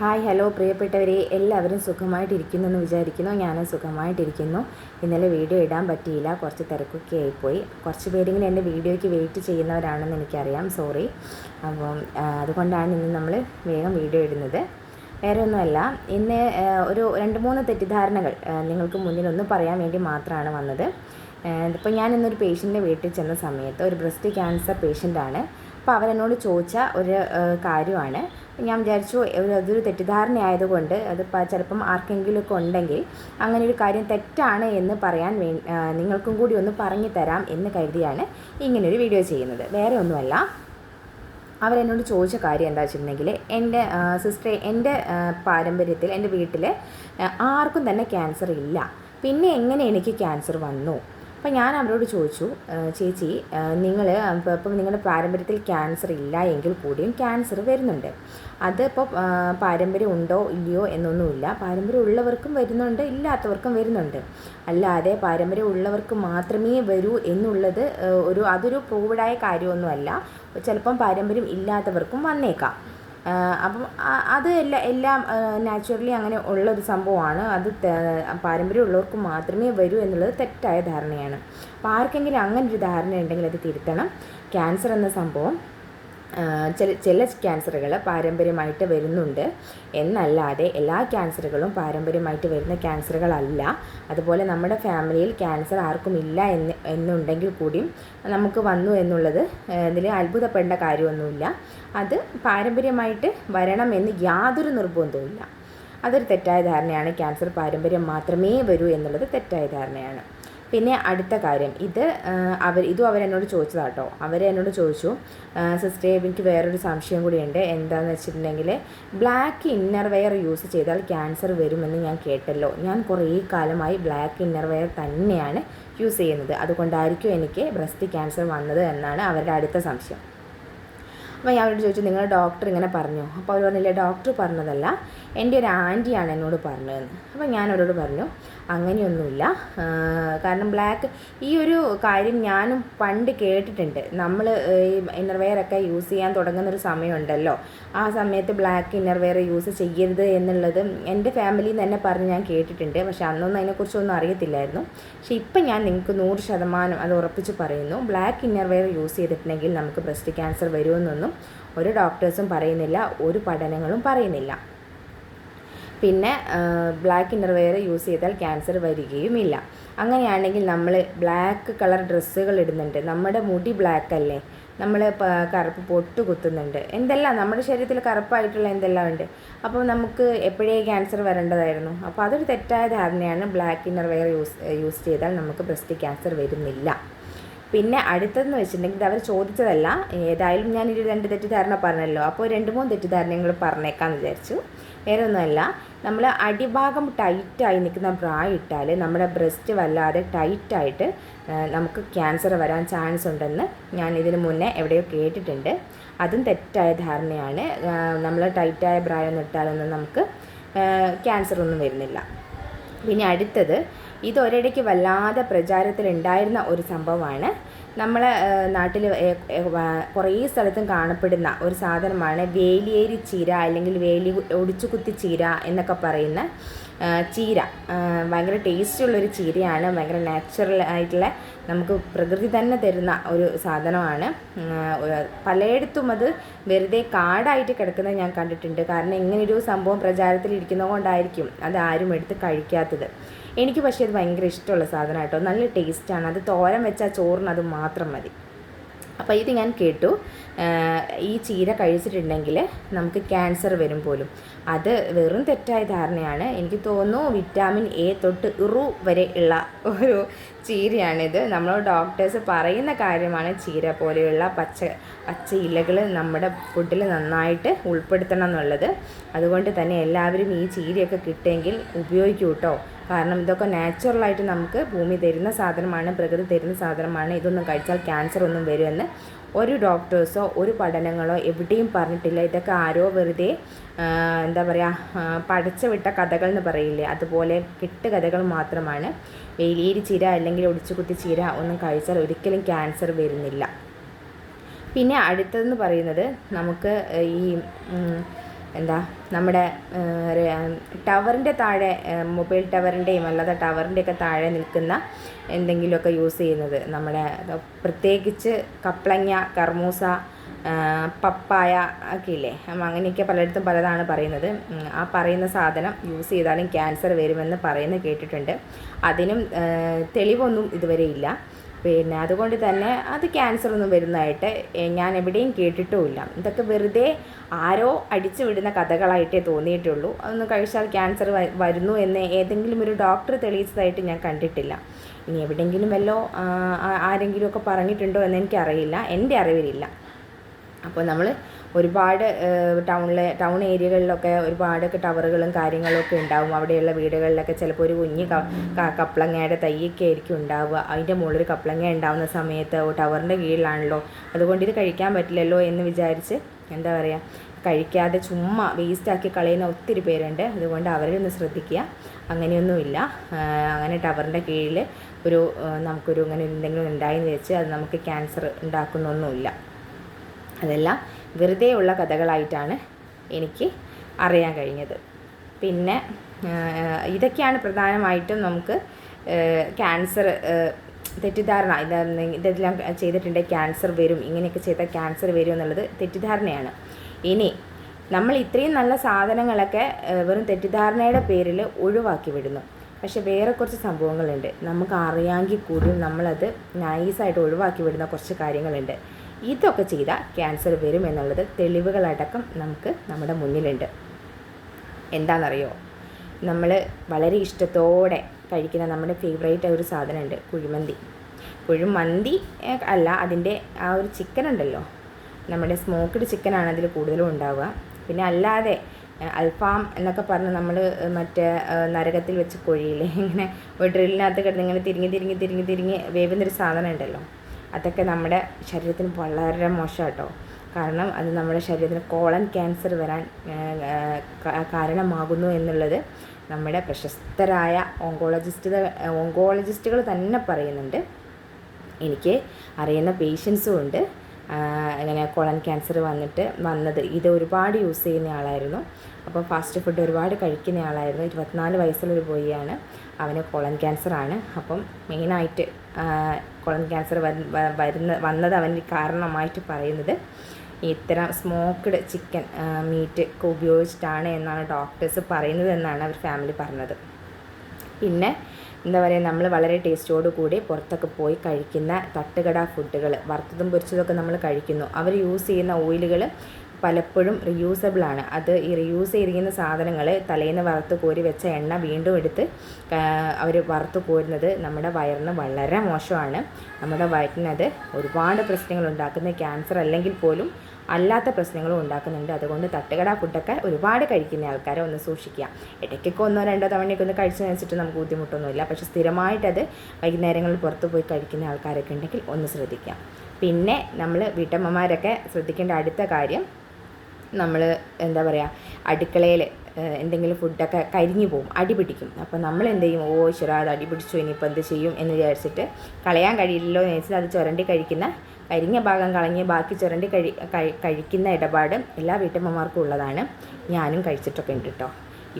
Hi hello പ്രിയപ്പെട്ടവരെ എല്ലാവരും സുഖമായിട്ടിരിക്കുന്നു എന്ന് വിചാരിക്കുന്നു. ഞാനും സുഖമായിട്ടിരിക്കുന്നു. ഇന്നലെ വീഡിയോ ഇടാൻ പറ്റിയില്ല. കുറച്ച് തിരക്കൊക്കെ ആയിപ്പോയി. കുറച്ച് പേരെങ്കിലും എന്റെ വീഡിയോയ്ക്ക് വെയിറ്റ് ചെയ്യുന്നവരാണെന്ന് എനിക്കറിയാം. സോറി. അപ്പം അതുകൊണ്ടാണ് ഇന്ന് നമ്മൾ വേഗം വീഡിയോ ഇടുന്നത്. വേറെ ഒന്നുമല്ല ഇന്ന് ഒരു രണ്ട് മൂന്ന് തെറ്റിദ്ധാരണകൾ നിങ്ങൾക്ക് മുന്നിൽ ഒന്ന് പറയാൻ വേണ്ടി മാത്രമാണ് വന്നത്. ഇപ്പോൾ ഞാൻ ഇന്നൊരു പേഷ്യന്റെ വീട്ടിൽ ചെന്ന സമയത്ത് ഒരു ബ്രസ്റ്റ് ക്യാൻസർ പേഷ്യന്റാണ് അപ്പോൾ അവരെന്നോട് ചോദിച്ച ഒരു കാര്യമാണ്. ഞാൻ വിചാരിച്ചു ഒരു അതൊരു തെറ്റിദ്ധാരണ ആയതുകൊണ്ട് അത് ചിലപ്പം ആർക്കെങ്കിലും ഒക്കെ ഉണ്ടെങ്കിൽ അങ്ങനെ ഒരു കാര്യം തെറ്റാണ് എന്ന് പറയാൻ വേ നിങ്ങൾക്കും കൂടി ഒന്ന് പറഞ്ഞു തരാം എന്ന് കരുതിയാണ് ഇങ്ങനൊരു വീഡിയോ ചെയ്യുന്നത്. വേറെ ഒന്നുമല്ല അവരെന്നോട് ചോദിച്ച കാര്യം എന്താ വെച്ചിട്ടുണ്ടെങ്കിൽ എന്റെ സിസ്റ്ററെ എന്റെ പാരമ്പര്യത്തിൽ എന്റെ വീട്ടിൽ ആർക്കും തന്നെ ക്യാൻസർ ഇല്ല. പിന്നെ എങ്ങനെ എനിക്ക് ക്യാൻസർ വന്നു? അപ്പം ഞാൻ അവരോട് ചോദിച്ചു ചേച്ചി നിങ്ങൾ ഇപ്പം നിങ്ങളുടെ പാരമ്പര്യത്തിൽ ക്യാൻസർ ഇല്ല എങ്കിൽ കൂടിയും ക്യാൻസർ വരുന്നുണ്ട്. അത് ഇപ്പോൾ പാരമ്പര്യം ഉണ്ടോ ഇല്ലയോ എന്നൊന്നുമില്ല. പാരമ്പര്യം ഉള്ളവർക്കും വരുന്നുണ്ട് ഇല്ലാത്തവർക്കും വരുന്നുണ്ട്. അല്ലാതെ പാരമ്പര്യം ഉള്ളവർക്ക് മാത്രമേ വരൂ എന്നുള്ളത് ഒരു അതൊരു പ്രൂവഡായ കാര്യമൊന്നുമല്ല. ചിലപ്പം പാരമ്പര്യം ഇല്ലാത്തവർക്കും വന്നേക്കാം. അപ്പം അത് എല്ലാ എല്ലാം നാച്ചുറലി അങ്ങനെ ഉള്ളൊരു സംഭവമാണ്. അത് പാരമ്പര്യമുള്ളവർക്ക് മാത്രമേ വരൂ എന്നുള്ളത് തെറ്റായ ധാരണയാണ്. അപ്പോൾ ആർക്കെങ്കിലും അങ്ങനെ ധാരണ ഉണ്ടെങ്കിൽ അത് തിരുത്തണം. ക്യാൻസർ എന്ന സംഭവം. ചില ചില ക്യാൻസറുകൾ പാരമ്പര്യമായിട്ട് വരുന്നുണ്ട്. എന്നല്ലാതെ എല്ലാ ക്യാൻസറുകളും പാരമ്പര്യമായിട്ട് വരുന്ന ക്യാൻസറുകളല്ല. അതുപോലെ നമ്മുടെ ഫാമിലിയിൽ ക്യാൻസർ ആർക്കും ഇല്ല എന്ന് എന്നുണ്ടെങ്കിൽ കൂടിയും നമുക്ക് വന്നു എന്നുള്ളത് ഇതിൽ അത്ഭുതപ്പെടേണ്ട കാര്യമൊന്നുമില്ല. അത് പാരമ്പര്യമായിട്ട് വരണമെന്ന് യാതൊരു നിർബന്ധവുമില്ല അതൊരു തെറ്റായ ധാരണയാണ്. ക്യാൻസർ പാരമ്പര്യം മാത്രമേ വരൂ എന്നുള്ളത് തെറ്റായ ധാരണയാണ്. പിന്നെ അടുത്ത കാര്യം ഇത് അവർ ഇതും അവരെന്നോട് ചോദിച്ചതാട്ടോ. അവരെന്നോട് ചോദിച്ചു സിസ്റ്റേ എനിക്ക് വേറൊരു സംശയം കൂടിയുണ്ട്. എന്താണെന്ന് വെച്ചിട്ടുണ്ടെങ്കിൽ ബ്ലാക്ക് ഇന്നർ വെയർ യൂസ് ചെയ്താൽ ക്യാൻസർ വരുമെന്ന് ഞാൻ കേട്ടല്ലോ. ഞാൻ കുറേ കാലമായി ബ്ലാക്ക് ഇന്നർ വെയർ തന്നെയാണ് യൂസ് ചെയ്യുന്നത്. അതുകൊണ്ടായിരിക്കും എനിക്ക് ബ്രസ്റ്റ് ക്യാൻസർ വന്നത് എന്നാണ് അവരുടെ അടുത്ത സംശയം. അപ്പോൾ ഞാൻ അവരോട് ചോദിച്ചു നിങ്ങളുടെ ഡോക്ടർ ഇങ്ങനെ പറഞ്ഞു? അപ്പോൾ അവർ പറഞ്ഞില്ല ഡോക്ടർ പറഞ്ഞതല്ല എന്റെ ഒരു ആന്റിയാണ് എന്നോട് പറഞ്ഞതെന്ന്. അപ്പോൾ ഞാൻ അവരോട് പറഞ്ഞു അങ്ങനെയൊന്നുമില്ല. കാരണം ബ്ലാക്ക് ഈ ഒരു കാര്യം ഞാനും പണ്ട് കേട്ടിട്ടുണ്ട്. നമ്മൾ ഈ ഇന്നർവെയറൊക്കെ യൂസ് ചെയ്യാൻ തുടങ്ങുന്നൊരു സമയമുണ്ടല്ലോ. ആ സമയത്ത് ബ്ലാക്ക് ഇന്നർവെയർ യൂസ് ചെയ്യരുത് എന്നുള്ളത് എന്റെ ഫാമിലിയിൽ നിന്ന് തന്നെ പറഞ്ഞ് ഞാൻ കേട്ടിട്ടുണ്ട്. പക്ഷെ അന്നൊന്നും അതിനെക്കുറിച്ചൊന്നും അറിയത്തില്ലായിരുന്നു. പക്ഷെ ഇപ്പം ഞാൻ നിങ്ങൾക്ക് നൂറ് ശതമാനം അത് ഉറപ്പിച്ച് പറയുന്നു. ബ്ലാക്ക് ഇന്നർവെയർ യൂസ് ചെയ്തിട്ടുണ്ടെങ്കിൽ നമുക്ക് ബ്രസ്റ്റ് ക്യാൻസർ വരുമെന്നൊന്നും ഒരു ഡോക്ടേഴ്സും പറയുന്നില്ല ഒരു പഠനങ്ങളും പറയുന്നില്ല. പിന്നെ ബ്ലാക്ക് ഇന്നർവെയർ യൂസ് ചെയ്താൽ ക്യാൻസർ വരികയുമില്ല. അങ്ങനെയാണെങ്കിൽ നമ്മൾ ബ്ലാക്ക് കളർ ഡ്രസ്സുകൾ ഇടുന്നുണ്ട്. നമ്മുടെ മുടി ബ്ലാക്ക് അല്ലേ? നമ്മൾ കറുപ്പ് പൊട്ട് കുത്തുന്നുണ്ട് എന്തെല്ലാം? നമ്മുടെ ശരീരത്തിൽ കറുപ്പായിട്ടുള്ള എന്തെല്ലാം ഉണ്ട്? അപ്പോൾ നമുക്ക് എപ്പോഴേ ക്യാൻസർ വരേണ്ടതായിരുന്നു? അപ്പോൾ അതൊരു തെറ്റായ ധാരണയാണ് black inner wear use use ചെയ്താൽ നമുക്ക് ബ്രസ്റ്റ് ക്യാൻസർ വരുന്നില്ല. പിന്നെ അടുത്തതെന്ന് വെച്ചിട്ടുണ്ടെങ്കിൽ അവർ ചോദിച്ചതല്ല. ഏതായാലും ഇത് രണ്ട് തെറ്റിദ്ധാരണ പറഞ്ഞല്ലോ. അപ്പോൾ രണ്ട് മൂന്ന് തെറ്റിദ്ധാരണങ്ങൾ പറഞ്ഞേക്കാമെന്ന് വിചാരിച്ചു. വേറെ ഒന്നുമല്ല നമ്മൾ അടിഭാഗം ടൈറ്റായി നിൽക്കുന്ന ബ്രാ ഇട്ടാൽ നമ്മുടെ ബ്രസ്റ്റ് വല്ലാതെ ടൈറ്റായിട്ട് നമുക്ക് ക്യാൻസർ വരാൻ ചാൻസ് ഉണ്ടെന്ന് ഞാൻ ഇതിന് മുന്നേ എവിടെയോ കേട്ടിട്ടുണ്ട്. അതും തെറ്റായ ധാരണയാണ്. നമ്മൾ ടൈറ്റായ ബ്രായൊന്നും ഇട്ടാലൊന്നും നമുക്ക് ക്യാൻസർ ഒന്നും വരുന്നില്ല. പിന്നെ അടുത്തത് ഇത് ഒരിടയ്ക്ക് വല്ലാതെ പ്രചാരത്തിലുണ്ടായിരുന്ന ഒരു സംഭവമാണ്. നമ്മളെ നാട്ടിൽ കുറേ സ്ഥലത്തും കാണപ്പെടുന്ന ഒരു സാധനമാണ് വേലിയേരി ചീര അല്ലെങ്കിൽ വേലി ഒടിച്ചു കുത്തി ചീര എന്നൊക്കെ പറയുന്ന ചീര. ഭയങ്കര ടേസ്റ്റുള്ളൊരു ചീരയാണ്. ഭയങ്കര നാച്ചുറൽ ആയിട്ടുള്ള നമുക്ക് പ്രകൃതി തന്നെ തരുന്ന ഒരു സാധനമാണ്. പലയിടത്തും അത് വെറുതെ കാടായിട്ട് കിടക്കുന്നത് ഞാൻ കണ്ടിട്ടുണ്ട്. കാരണം ഇങ്ങനൊരു സംഭവം പ്രചാരത്തിൽ ഇരിക്കുന്നത് കൊണ്ടായിരിക്കും അത് ആരും എടുത്ത് കഴിക്കാത്തത്. എനിക്ക് പക്ഷേ അത് ഭയങ്കര ഇഷ്ടമുള്ള സാധനം കേട്ടോ. നല്ല ടേസ്റ്റാണ്. അത് തോരൻ വെച്ചാൽ ചോറിന് അത് മാത്രം മതി. അപ്പോൾ ഇത് ഞാൻ കേട്ടു. ഈ ചീര കഴിച്ചിട്ടുണ്ടെങ്കിൽ നമുക്ക് ക്യാൻസർ വരും പോലും. അത് വെറും തെറ്റായ ധാരണയാണ്. എനിക്ക് തോന്നുന്നു വിറ്റാമിൻ എ തൊട്ട് ഇറു വരെ ഉള്ള ഒരു ചീരയാണിത്. നമ്മൾ ഡോക്ടേഴ്സ് പറയുന്ന കാര്യമാണ് ചീര പോലെയുള്ള പച്ച പച്ച ഇലകൾ നമ്മുടെ ഫുഡിൽ നന്നായിട്ട് ഉൾപ്പെടുത്തണം എന്നുള്ളത്. അതുകൊണ്ട് തന്നെ എല്ലാവരും ഈ ചീരയൊക്കെ കിട്ടുമെങ്കിൽ ഉപയോഗിക്കൂ കേട്ടോ. കാരണം ഇതൊക്കെ നാച്ചുറലായിട്ട് നമുക്ക് ഭൂമി തരുന്ന സാധനമാണ് പ്രകൃതി തരുന്ന സാധനമാണ്. ഇതൊന്നും കഴിച്ചാൽ ക്യാൻസർ ഒന്നും വരുമെന്ന് ഒരു ഡോക്ടേഴ്സോ ഒരു പഠനങ്ങളോ എവിടെയും പറഞ്ഞിട്ടില്ല. ഇതൊക്കെ ആരോ വെറുതെ എന്താ പറയുക പഠിച്ച വിട്ട കഥകൾ എന്ന് പറയില്ലേ? അതുപോലെ കിട്ട് കഥകൾ മാത്രമാണ്. വേലിയേരി ചീര അല്ലെങ്കിൽ ഒടിച്ചുകുത്തി ചീര ഒന്നും കഴിച്ചാൽ ഒരിക്കലും ക്യാൻസർ വരുന്നില്ല. പിന്നെ അടുത്തതെന്ന് പറയുന്നത് നമുക്ക് ഈ എന്താ നമ്മുടെ ടവറിന്റെ താഴെ മൊബൈൽ ടവറിന്റെയും അല്ലാതെ ടവറിന്റെയൊക്കെ താഴെ നിൽക്കുന്ന എന്തെങ്കിലുമൊക്കെ യൂസ് ചെയ്യുന്നത്. നമ്മുടെ പ്രത്യേകിച്ച് കപ്ലങ്ങ കർമൂസ പപ്പായ ഒക്കെ ഇല്ലേ? അങ്ങനെയൊക്കെ പലയിടത്തും പലതാണ് പറയുന്നത്. ആ പറയുന്ന സാധനം യൂസ് ചെയ്താലും ക്യാൻസർ വരുമെന്ന് പറയുന്നത് കേട്ടിട്ടുണ്ട്. അതിനും തെളിവൊന്നും ഇതുവരെ ഇല്ല. പിന്നെ അതുകൊണ്ട് തന്നെ അത് ക്യാൻസർ ഒന്നും വരുന്നതായിട്ട് ഞാൻ എവിടെയും കേട്ടിട്ടുമില്ല. ഇതൊക്കെ വെറുതെ ആരോ അടിച്ചു വിടുന്ന കഥകളായിട്ടേ തോന്നിയിട്ടുള്ളൂ. അതൊന്നും കഴിച്ചാൽ ക്യാൻസർ വരുന്നു എന്ന് ഏതെങ്കിലും ഒരു ഡോക്ടർ തെളിയിച്ചതായിട്ട് ഞാൻ കണ്ടിട്ടില്ല. ഇനി എവിടെയെങ്കിലും വല്ലോ ആരെങ്കിലുമൊക്കെ പറഞ്ഞിട്ടുണ്ടോ എന്ന് എനിക്കറിയില്ല. എന്റെ അറിവിലില്ല. അപ്പോൾ നമ്മൾ ഒരുപാട് ടൗണിലെ ടൗൺ ഏരിയകളിലൊക്കെ ഒരുപാട് ടവറുകളും കാര്യങ്ങളൊക്കെ ഉണ്ടാവും. അവിടെയുള്ള വീടുകളിലൊക്കെ ചിലപ്പോൾ ഒരു കുഞ്ഞ് കപ്ലങ്ങയുടെ തൈയൊക്കെ ആയിരിക്കും ഉണ്ടാവുക. അതിന്റെ മുകളിൽ ഒരു കപ്ലങ്ങ ഉണ്ടാവുന്ന സമയത്ത് ടവറിന്റെ കീഴിലാണല്ലോ. അതുകൊണ്ട് ഇത് കഴിക്കാൻ പറ്റില്ലല്ലോ എന്ന് വിചാരിച്ച് എന്താ പറയുക കഴിക്കാതെ ചുമ്മാ വേസ്റ്റാക്കി കളയുന്ന ഒത്തിരി പേരുണ്ട്. അതുകൊണ്ട് അവരെയൊന്ന് ശ്രദ്ധിക്കുക. അങ്ങനെയൊന്നുമില്ല. അങ്ങനെ ടവറിന്റെ കീഴിൽ ഒരു നമുക്കൊരു ഇങ്ങനെ എന്തെങ്കിലും ഉണ്ടായെന്ന് വെച്ച് അത് നമുക്ക് ക്യാൻസർ ഉണ്ടാക്കുന്നൊന്നുമില്ല. അതെല്ലാം വെറുതെ ഉള്ള കഥകളായിട്ടാണ് എനിക്ക് അറിയാൻ കഴിഞ്ഞത്. പിന്നെ ഇതൊക്കെയാണ് പ്രധാനമായിട്ടും നമുക്ക് ക്യാൻസർ തെറ്റിദ്ധാരണ ഇത് ഇതെല്ലാം ചെയ്തിട്ടുണ്ടെങ്കിൽ ക്യാൻസർ വരും ഇങ്ങനെയൊക്കെ ചെയ്താൽ ക്യാൻസർ വരും എന്നുള്ളത് തെറ്റിദ്ധാരണയാണ്. ഇനി നമ്മൾ ഇത്രയും നല്ല സാധനങ്ങളൊക്കെ വെറും തെറ്റിദ്ധാരണയുടെ പേരിൽ ഒഴിവാക്കി വിടുന്നു. പക്ഷെ വേറെ കുറച്ച് സംഭവങ്ങളുണ്ട്. നമുക്ക് അറിയാമെങ്കിൽ കൂടി നമ്മളത് നൈസായിട്ട് ഒഴിവാക്കി വിടുന്ന കുറച്ച് കാര്യങ്ങളുണ്ട്. ഇതൊക്കെ ചെയ്താൽ ക്യാൻസർ വരും എന്നുള്ളത് തെളിവുകളടക്കം നമുക്ക് നമ്മുടെ മുന്നിലുണ്ട്. എന്താണെന്നറിയോ നമ്മൾ വളരെ ഇഷ്ടത്തോടെ കഴിക്കുന്ന നമ്മുടെ ഫേവറേറ്റ് ഒരു സാധനമുണ്ട് കുഴിമന്തി. കുഴിമന്തി അല്ല അതിന്റെ ആ ഒരു ചിക്കൻ ഉണ്ടല്ലോ. നമ്മുടെ സ്മോക്ക്ഡ് ചിക്കനാണ് അതിൽ കൂടുതലും ഉണ്ടാവുക. പിന്നെ അല്ലാതെ അൽഫാം എന്നൊക്കെ പറഞ്ഞ് നമ്മൾ മറ്റേ നരകത്തിൽ വെച്ച് കൊഴിയില്ലേ ഇങ്ങനെ ഒരു ഡ്രില്ലിനകത്ത് കിടന്ന് ഇങ്ങനെ തിരിഞ്ഞ് തിരിഞ്ഞ് തിരിഞ്ഞ് തിരിഞ്ഞ് വേവുന്നൊരു സാധനം ഉണ്ടല്ലോ. അതൊക്കെ നമ്മുടെ ശരീരത്തിന് വളരെ മോശം കേട്ടോ കാരണം അത് നമ്മുടെ ശരീരത്തിന് കോളൻ ക്യാൻസർ വരാൻ കാരണമാകുന്നു എന്നുള്ളത് നമ്മുടെ പ്രശസ്തരായ ഓങ്കോളജിസ്റ്റ് ഓങ്കോളജിസ്റ്റുകൾ തന്നെ പറയുന്നുണ്ട്. എനിക്ക് അറിയുന്ന പേഷ്യൻസും ഉണ്ട്. അങ്ങനെ കോളൻ ക്യാൻസർ വന്നിട്ട് വന്നത്. ഇത് ഒരുപാട് യൂസ് ചെയ്യുന്ന ആളായിരുന്നു. അപ്പോൾ ഫാസ്റ്റ് ഫുഡ് ഒരുപാട് കഴിക്കുന്ന ആളായിരുന്നു. ഇരുപത്തിനാല് വയസ്സുള്ളൊരു ബോയിയാണ്. അവന് കൊളൻ ക്യാൻസർ ആണ്. അപ്പം മെയിനായിട്ട് കൊളൻ ക്യാൻസർ വരുന്ന വന്നത് അവന് കാരണമായിട്ട് പറയുന്നത് ഇത്തരം സ്മോക്ക്ഡ് ചിക്കൻ മീറ്റ് ഒക്കെ ഉപയോഗിച്ചിട്ടാണ് എന്നാണ് ഡോക്ടേഴ്സ് പറയുന്നത് എന്നാണ് അവർ ഫാമിലി പറഞ്ഞത്. പിന്നെ എന്താ പറയുക നമ്മൾ വളരെ ടേസ്റ്റോട് കൂടി പുറത്തൊക്കെ പോയി കഴിക്കുന്ന തട്ടുകട ഫുഡുകൾ വറുത്തതും പൊരിച്ചതൊക്കെ നമ്മൾ കഴിക്കുന്നു. അവർ യൂസ് ചെയ്യുന്ന ഓയിലുകൾ പലപ്പോഴും റിയൂസബിൾ ആണ്. അത് ഈ റിയൂസ് ചെയ്തിരിക്കുന്ന സാധനങ്ങൾ തലേന്ന് വറുത്ത് കോരി വെച്ച എണ്ണ വീണ്ടും എടുത്ത് അവർ വറുത്ത് കോരുന്നത് നമ്മുടെ വയറിന് വളരെ മോശമാണ്. നമ്മുടെ വയറ്റിനത് ഒരുപാട് പ്രശ്നങ്ങൾ ഉണ്ടാക്കുന്ന ക്യാൻസർ അല്ലെങ്കിൽ പോലും അല്ലാത്ത പ്രശ്നങ്ങളും ഉണ്ടാക്കുന്നുണ്ട്. അതുകൊണ്ട് തട്ടുകട ഫുഡൊക്കെ ഒരുപാട് കഴിക്കുന്ന ആൾക്കാരെ ഒന്ന് സൂക്ഷിക്കുക. ഇടയ്ക്കൊക്കെ ഒന്നോ രണ്ടോ തവണയൊക്കെ ഒന്ന് കഴിച്ചു വെച്ചിട്ട് നമുക്ക് ബുദ്ധിമുട്ടൊന്നുമില്ല. പക്ഷേ സ്ഥിരമായിട്ടത് വൈകുന്നേരങ്ങളിൽ പുറത്ത് പോയി കഴിക്കുന്ന ആൾക്കാരൊക്കെ ഉണ്ടെങ്കിൽ ഒന്ന് ശ്രദ്ധിക്കാം പിന്നെ നമ്മൾ വീട്ടമ്മമാരൊക്കെ ശ്രദ്ധിക്കേണ്ട അടുത്ത കാര്യം നമ്മൾ എന്താ പറയുക അടുക്കളയിൽ എന്തെങ്കിലും ഫുഡൊക്കെ കരിഞ്ഞു പോകും അടിപിടിക്കും അപ്പോൾ നമ്മൾ എന്ത് ചെയ്യും ഓ ശരാ അത് അടി ഇനിയിപ്പോൾ എന്ത് ചെയ്യും? എന്ന് വിചാരിച്ചിട്ട് കളയാൻ കഴിയില്ലല്ലോ എന്ന് വെച്ചാൽ അത് ചുരണ്ടി കഴിക്കുന്ന കരിഞ്ഞ ഭാഗം കളഞ്ഞ് ബാക്കി ചുരണ്ടി കഴി കഴിക്കുന്ന ഇടപാട് എല്ലാ വീട്ടമ്മമാർക്കും ഉള്ളതാണ്. ഞാനും കഴിച്ചിട്ടൊക്കെ ഉണ്ട് കേട്ടോ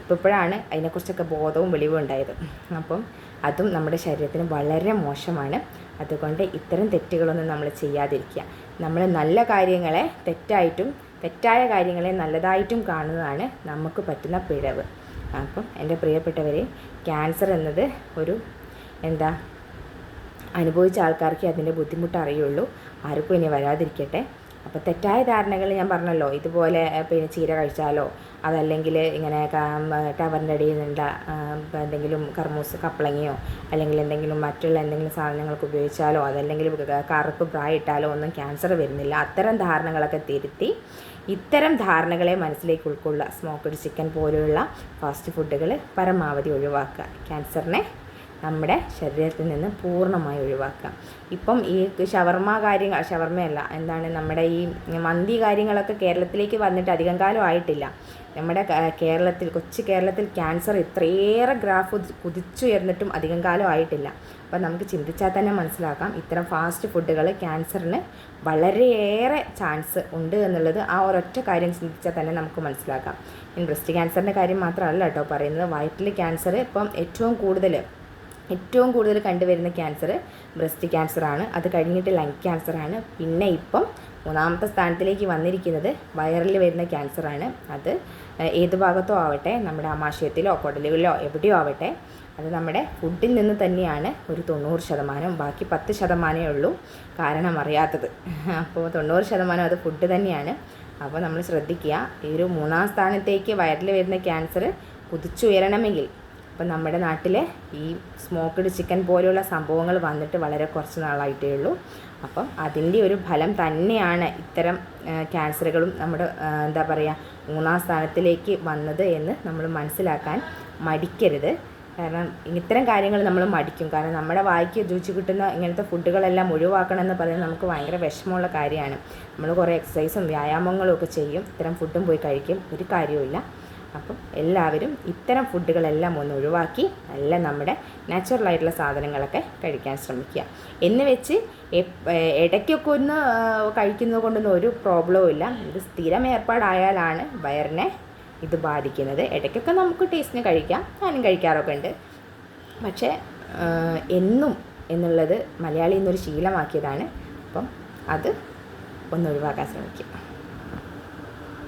ഇപ്പോഴാണ് അതിനെക്കുറിച്ചൊക്കെ ബോധവും വെളിവും ഉണ്ടായത്. അപ്പം അതും നമ്മുടെ ശരീരത്തിന് വളരെ മോശമാണ്. അതുകൊണ്ട് ഇത്തരം തെറ്റുകളൊന്നും നമ്മൾ ചെയ്യാതിരിക്കുക. നമ്മൾ നല്ല കാര്യങ്ങളെ തെറ്റായിട്ടും തെറ്റായ കാര്യങ്ങളെ നല്ലതായിട്ടും കാണുന്നതാണ് നമുക്ക് പറ്റുന്ന പിഴവ്. അപ്പം എന്റെ പ്രിയപ്പെട്ടവരെ ക്യാൻസർ എന്നത് ഒരു എന്താ അനുഭവിച്ച ആൾക്കാർക്ക് അതിന്റെ ബുദ്ധിമുട്ട് അറിയുള്ളൂ ആർക്കും ഇനി വരാതിരിക്കട്ടെ. അപ്പോൾ തെറ്റായ ധാരണകൾ ഞാൻ പറഞ്ഞല്ലോ. ഇതുപോലെ പിന്നെ ചീര കഴിച്ചാലോ അതല്ലെങ്കിൽ ഇങ്ങനെ ടവറിന്റെ അടിയിൽ നിന്നുള്ള എന്തെങ്കിലും കർമൂസ് കപ്പളങ്ങിയോ അല്ലെങ്കിൽ എന്തെങ്കിലും മറ്റുള്ള എന്തെങ്കിലും സാധനങ്ങൾക്ക് ഉപയോഗിച്ചാലോ അതല്ലെങ്കിൽ കറുപ്പ് പ്രായിട്ടാലോ ഒന്നും ക്യാൻസർ വരുന്നില്ല. അത്തരം ധാരണകളൊക്കെ തിരുത്തി ഇത്തരം ധാരണകളെ മനസ്സിലേക്ക് ഉൾക്കൊള്ളുക. സ്മോക്ക്ഡ് ചിക്കൻ പോലെയുള്ള ഫാസ്റ്റ് ഫുഡുകൾ പരമാവധി ഒഴിവാക്കുക. ക്യാൻസറിനെ നമ്മുടെ ശരീരത്തിൽ നിന്ന് പൂർണമായി ഒഴിവാക്കാം ഇപ്പം ഈ ഷവർമ കാര്യങ്ങൾ ഷവർമയല്ല എന്താണ് നമ്മുടെ ഈ മന്തി കാര്യങ്ങളൊക്കെ കേരളത്തിലേക്ക് വന്നിട്ട് അധികം കാലം ആയിട്ടില്ല. നമ്മുടെ കേരളത്തിൽ കൊച്ചു കേരളത്തിൽ ക്യാൻസർ ഇത്രയേറെ ഗ്രാഫ് കുതിച്ചുയർന്നിട്ടും അധികം കാലം ആയിട്ടില്ല. അപ്പം നമുക്ക് ചിന്തിച്ചാൽ തന്നെ മനസ്സിലാക്കാം ഇത്തരം ഫാസ്റ്റ് ഫുഡുകൾ ക്യാൻസറിന് വളരെയേറെ ചാൻസ് ഉണ്ട് എന്നുള്ളത് ആ ഒരൊറ്റ കാര്യം ചിന്തിച്ചാൽ തന്നെ നമുക്ക് മനസ്സിലാക്കാം. ബ്രസ്റ്റ് ക്യാൻസറിന്റെ കാര്യം മാത്രമല്ല കേട്ടോ പറയുന്നത്. വയറ്റിൽ ക്യാൻസർ ഇപ്പം ഏറ്റവും കൂടുതൽ ഏറ്റവും കൂടുതൽ കണ്ടുവരുന്ന ക്യാൻസർ ബ്രസ്റ്റ് ക്യാൻസറാണ് അത് കഴിഞ്ഞിട്ട് ലങ് ക്യാൻസറാണ് പിന്നെ ഇപ്പം മൂന്നാമത്തെ സ്ഥാനത്തിലേക്ക് വന്നിരിക്കുന്നത് വയറിൽ വരുന്ന ക്യാൻസറാണ് അത് ഏത് ഭാഗത്തോ ആവട്ടെ നമ്മുടെ ആമാശയത്തിലോ കുടലുകളിലോ എവിടെയോ ആവട്ടെ അത് നമ്മുടെ ഫുഡിൽ നിന്ന് തന്നെയാണ് ഒരു തൊണ്ണൂറ് ശതമാനം ബാക്കി പത്ത് ശതമാനമേ ഉള്ളൂ കാരണം അറിയാത്തത്. അപ്പോൾ തൊണ്ണൂറ് ശതമാനം അത് ഫുഡ് തന്നെയാണ്. അപ്പോൾ നമ്മൾ ശ്രദ്ധിക്കുക ഈ ഒരു മൂന്നാം സ്ഥാനത്തേക്ക് വയറിൽ വരുന്ന ക്യാൻസർ കുതിച്ചുയരണമെങ്കിൽ അപ്പം നമ്മുടെ നാട്ടിൽ ഈ സ്മോക്ക്ഡ് ചിക്കൻ പോലെയുള്ള സംഭവങ്ങൾ വന്നിട്ട് വളരെ കുറച്ച് നാളായിട്ടേ ഉള്ളൂ. അപ്പം അതിന്റെ ഒരു ഫലം തന്നെയാണ് ഇത്തരം ക്യാൻസറുകളും നമ്മുടെ എന്താ പറയുക മൂന്നാം സ്ഥാനത്തിലേക്ക് വന്നത് എന്ന് നമ്മൾ മനസ്സിലാക്കാൻ മടിക്കരുത്. കാരണം ഇത്തരം കാര്യങ്ങൾ നമ്മൾ മടിക്കും. കാരണം നമ്മുടെ വായിക്ക് രുചി കിട്ടുന്ന ഇങ്ങനത്തെ ഫുഡുകളെല്ലാം ഒഴിവാക്കണം എന്ന് പറയുന്നത് നമുക്ക് ഭയങ്കര വിഷമമുള്ള കാര്യമാണ്. നമ്മൾ കുറേ എക്സസൈസും വ്യായാമങ്ങളും ഒക്കെ ചെയ്യും. ഇത്തരം ഫുഡും പോയി കഴിക്കും. ഒരു കാര്യവുമില്ല. അപ്പം എല്ലാവരും ഇത്തരം ഫുഡുകളെല്ലാം ഒന്ന് ഒഴിവാക്കി നല്ല നമ്മുടെ നാച്ചുറലായിട്ടുള്ള സാധനങ്ങളൊക്കെ കഴിക്കാൻ ശ്രമിക്കുക. എന്ന് വെച്ച് ഇടയ്ക്കൊക്കെ ഒന്ന് കഴിക്കുന്നത് കൊണ്ടൊന്നും ഒരു പ്രോബ്ലവും ഇല്ല. ഇത് സ്ഥിരം ഏർപ്പാടായാലാണ് വയറിനെ ഇത് ബാധിക്കുന്നത്. ഇടയ്ക്കൊക്കെ നമുക്ക് ടേസ്റ്റിന് കഴിക്കാം. ഞാനും കഴിക്കാറൊക്കെ ഉണ്ട്. പക്ഷേ എന്നും എന്നുള്ളത് മലയാളി എന്നൊരു ശീലമാക്കിയതാണ്. അപ്പം അത് ഒന്ന് ഒഴിവാക്കാൻ ശ്രമിക്കുക.